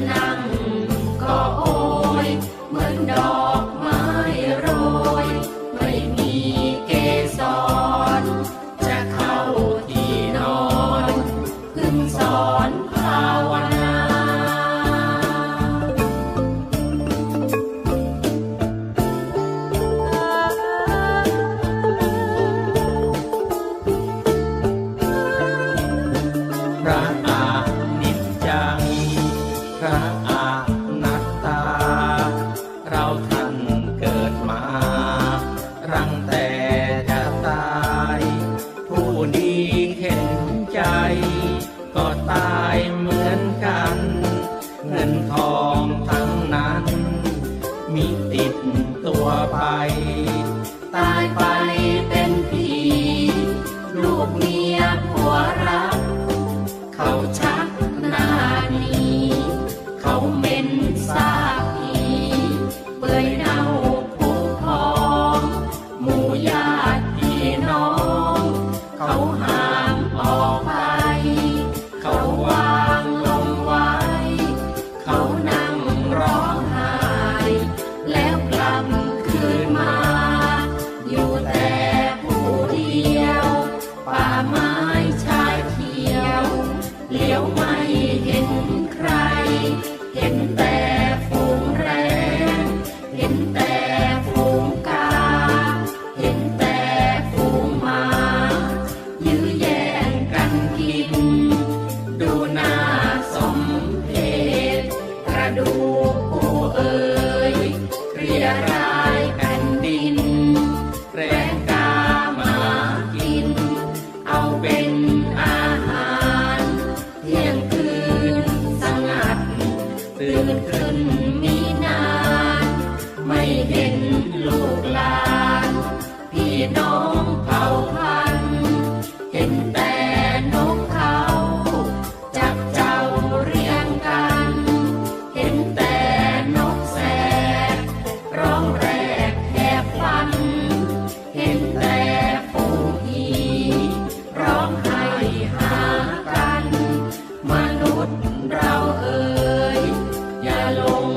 the. วไป ตายไปเป็นผี ลูกเมียผัวรัก เขาใช้ ไม้ชาเขียวเลียวไม่เห็นใคร เห็นแต่ฝูงแรงเห็นแต่ฝูงกา เห็นแต่ฝูงมา ยืแยงกันกิน ดูน้าสมเพชกระดูกกูเอ๋ยเรียร น้เห็นแต่นกเขาจับเจ้าเรียงกัน เห็นแต่นกแสกร้องแรกแหบฟัน เห็นแต่ฝูงอีร้องไห้หากัน มนุษย์เราเอ่ยอย่าลง